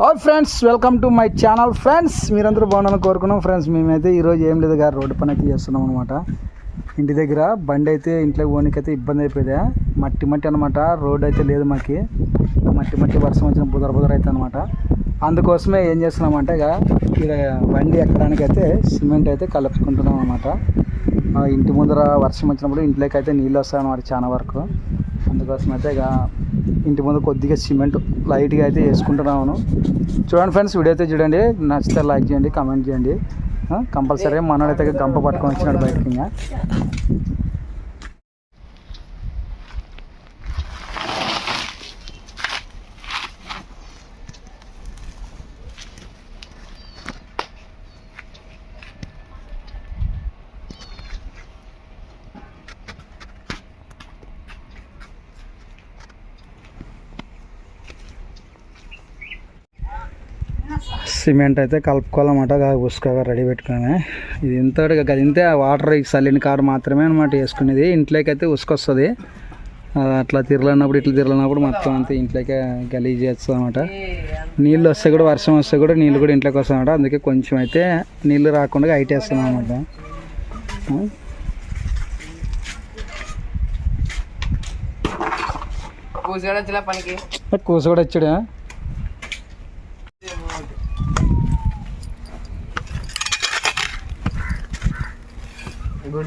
Hi friends welcome to my channel friends మీరందరూ బాగున్నాను కోరుకున్నాం. ఫ్రెండ్స్ మేమైతే ఈరోజు ఏం లేదు గారు రోడ్డు పని అయితే చేస్తున్నాం అనమాట ఇంటి దగ్గర బండి అయితే ఇంట్లోకి పోనీకైతే ఇబ్బంది అయిపోయింది. మట్టి మట్టి అనమాట రోడ్ అయితే లేదు మాకి. మట్టి మట్టి వర్షం వచ్చిన బుదర బుదర అయితే అనమాట అందుకోసమే ఏం చేస్తున్నామంటే ఇక ఇక్కడ బండి ఎక్కడానికి అయితే సిమెంట్ అయితే కలుపుకుంటున్నాం అనమాట ఇంటి ముందర వర్షం వచ్చినప్పుడు ఇంట్లోకి అయితే నీళ్ళు వస్తాయి అన్నమాట చాలా వరకు. అందుకోసం అయితే ఇక ఇంటి ముందు కొద్దిగా సిమెంట్ లైట్గా అయితే వేసుకుంటున్నాను. చూడండి ఫ్రెండ్స్ వీడియో అయితే చూడండి. నచ్చితే లైక్ చేయండి కామెంట్ చేయండి. కంపల్సరీ మనోడైతే గంప పట్టుకొని వచ్చినాడు బయటకి ఇంకా. సిమెంట్ అయితే కలుపుకోవాలన్నమాట. ఉసుకగా రెడీ పెట్టుకుని. ఇది ఇంత ఇంతే వాటర్ చల్లిన కాడ మాత్రమే అనమాట వేసుకునేది. ఇంట్లోకి అయితే ఉసుక వస్తుంది అట్లా తిరలన్నప్పుడు ఇట్లా తిరలన్నప్పుడు మొత్తం అంతా ఇంట్లోకే గలీజ్ చేస్తుంది అనమాట నీళ్ళు వస్తే కూడా వర్షం వస్తే కూడా నీళ్ళు కూడా ఇంట్లోకి వస్తాయి అనమాట అందుకే కొంచెం అయితే నీళ్ళు రాకుండా హైట్ వేస్తున్నాం అనమాట కూస కూడా వచ్చాడు.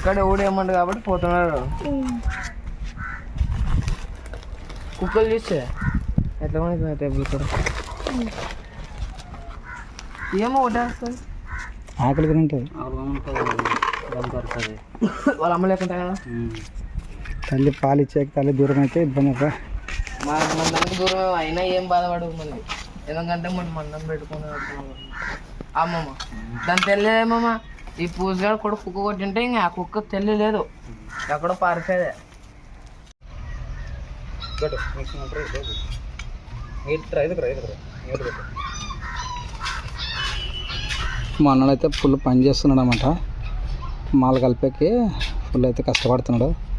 ఎవడు ఏమండు కాబట్టి పోతున్నాడు. కుక్కలు చూస్తే ఎట్లా మనకి టేబుల్ కూడా. ఏమో ఒకటేస్తుంది ఆకలి ఉంటుంది. వాళ్ళ అమ్మ లేకుండా కదా. తల్లి పాలు ఇచ్చాక తల్లి దూరం అయితే ఇబ్బంది అవుతుంది. మన మన దానికి దూరం అయినా ఏం బాధపడదు మళ్ళీ. ఎందుకంటే మనం మందం పెట్టుకుని. అమ్మమ్మ. దాని తెలియదేమమ్మ ఈ పూజగాడు కూడా కుక్క కొట్టింటే ఇంకా ఆ కుక్క తెలియలేదు. ఎక్కడో పారిపోయేదే. మా అన్నడైతే ఫుల్ పని చేస్తున్నాడు అనమాట మాలు కలిపేకి ఫుల్ అయితే కష్టపడుతున్నాడు.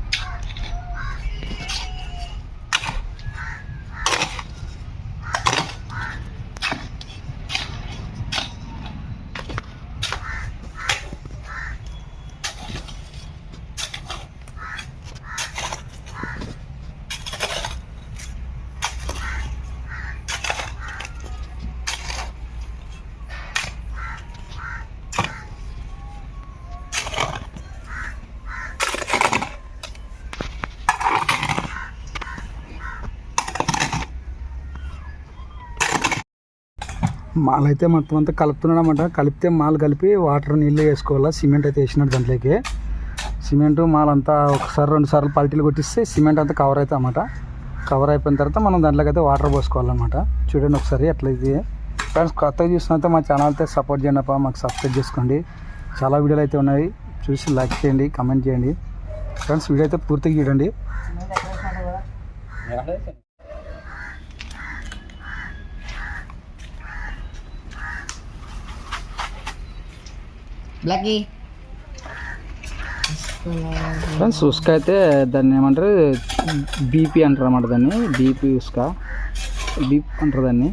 మాల్ అయితే మొత్తం అంతా కలుపుతున్నాడు అనమాట కలిపితే మాల్ కలిపి వాటర్ నీళ్ళు వేసుకోవాలా. సిమెంట్ అయితే వేసినాడు దాంట్లోకి. సిమెంట్ మాల్ అంతా ఒకసారి రెండు సార్లు పల్టీలు కొట్టిస్తే సిమెంట్ అంతా కవర్ అవుతుంది అన్నమాట కవర్ అయిపోయిన తర్వాత మనం దాంట్లోకి అయితే వాటర్ పోసుకోవాలన్నమాట. చూడండి ఒకసారి అట్లా ఇది. ఫ్రెండ్స్ కొత్తగా చూసినంత మా ఛానల్ అయితే సపోర్ట్ చేయండి అప్ప. మాకు సబ్స్క్రైబ్ చేసుకోండి. చాలా వీడియోలు అయితే ఉన్నాయి. చూసి లైక్ చేయండి కమెంట్ చేయండి. ఫ్రెండ్స్ వీడియో అయితే పూర్తిగా చూడండి. బ్లాకీ ఫ్రెండ్స్ ఉస్క అయితే దాన్ని ఏమంటారు? బీపీ అంటారు అన్నమాట దాన్ని. బీపీ ఉస్క. బీప్ అంటారు దాన్ని.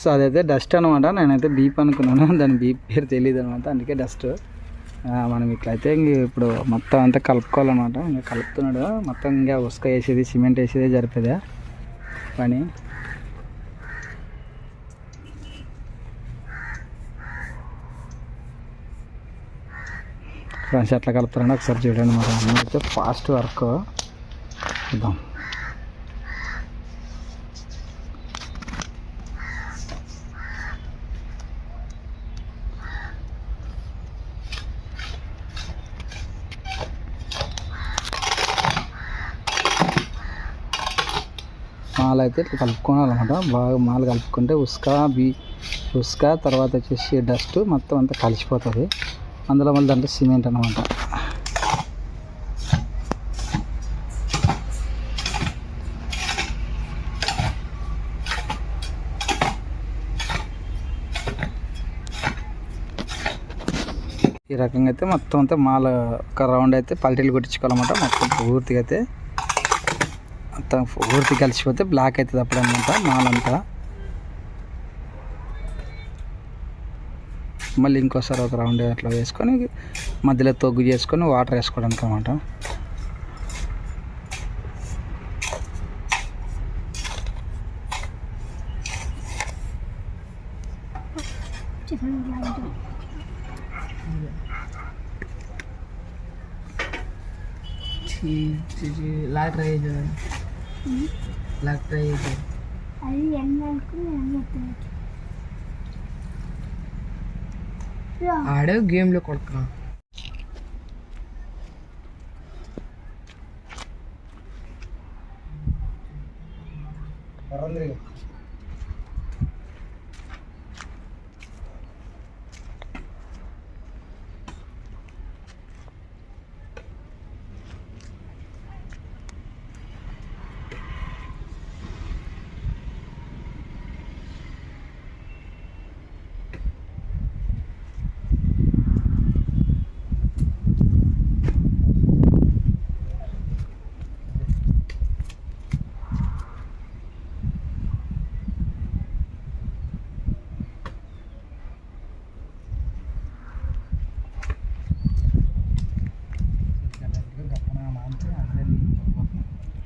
సో అదైతే డస్ట్ అనమాట నేనైతే బీప్ అనుకున్నాను. దాని బీప్ పేరు తెలియదు అనమాట అందుకే డస్ట్. మనం ఇట్లయితే ఇంక ఇప్పుడు మొత్తం అంతా కలుపుకోవాలన్నమాట. ఇంకా కలుపుతున్నాడు. మొత్తం ఇంకా ఉసుక వేసేది సిమెంట్ వేసేది జరిపేదే పని. ఫ్రెండ్స్ ఎట్లా కలుపుతారని ఒకసారి చూడండి మరి. అన్నీ అయితే ఫాస్ట్ వర్క్. ఇద్దాం మాల అయితే ఇట్లా కలుపుకోవాలన్నమాట. బాగా మాల కలుపుకుంటే ఉసుక బీ ఉసుక తర్వాత వచ్చేసి డస్ట్ మొత్తం అంతా కలిసిపోతుంది. అందులో మళ్ళీ దాంట్లో సిమెంట్ అనమాట ఈ రకంగా అయితే మొత్తం అంతా మాల ఒక రౌండ్ అయితే పల్టీలు కొట్టించుకోవాలన్నమాట. మొత్తం పూర్తిగా అయితే మొత్తం పూర్తి కలిసిపోతే బ్లాక్ అవుతుంది అప్పుడు అనమాట మాలంతా మళ్ళీ ఇంకోసారి ఒక రౌండ్ అట్లా వేసుకొని మధ్యలో తొగ్గు చేసుకొని వాటర్ వేసుకోవడానికి అనమాట లాటరీ లాక్ ట్రై చేద్దాం అది ఎన్ని ఆడే గేమ్లో కొడుకున్నా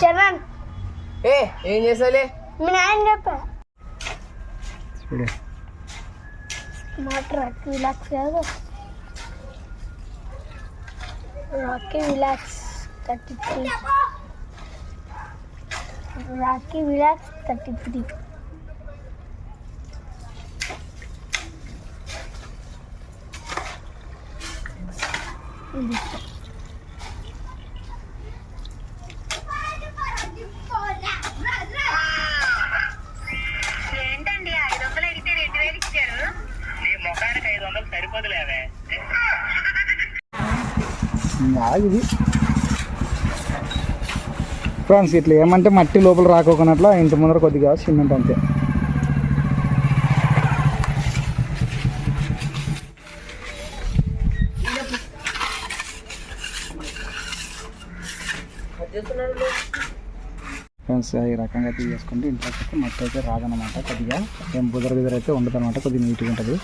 చరణ్ ఏ ఏం చేసాలే మీ నాయన చెప్పా చూడే మాట రాక్ రిలాక్స్ కాదు Rocky relax thirty three Rocky relax thirty three ఇది ఫ్రెండ్స్ ఇట్లా ఏమంటే మట్టి లోపల రాకోకున్నట్లు ఇంటి ముందర కొద్దిగా సిమెంట్ అంతే. ఫ్రెండ్స్ ఈ రకంగా అయితే చేసుకుంటే ఇంట్లోకి మట్టి అయితే రాదనమాట కొద్దిగా ఏం బుదర బిదర అయితే ఉండదు అనమాట కొద్దిగా నీట్గా ఉంటుంది.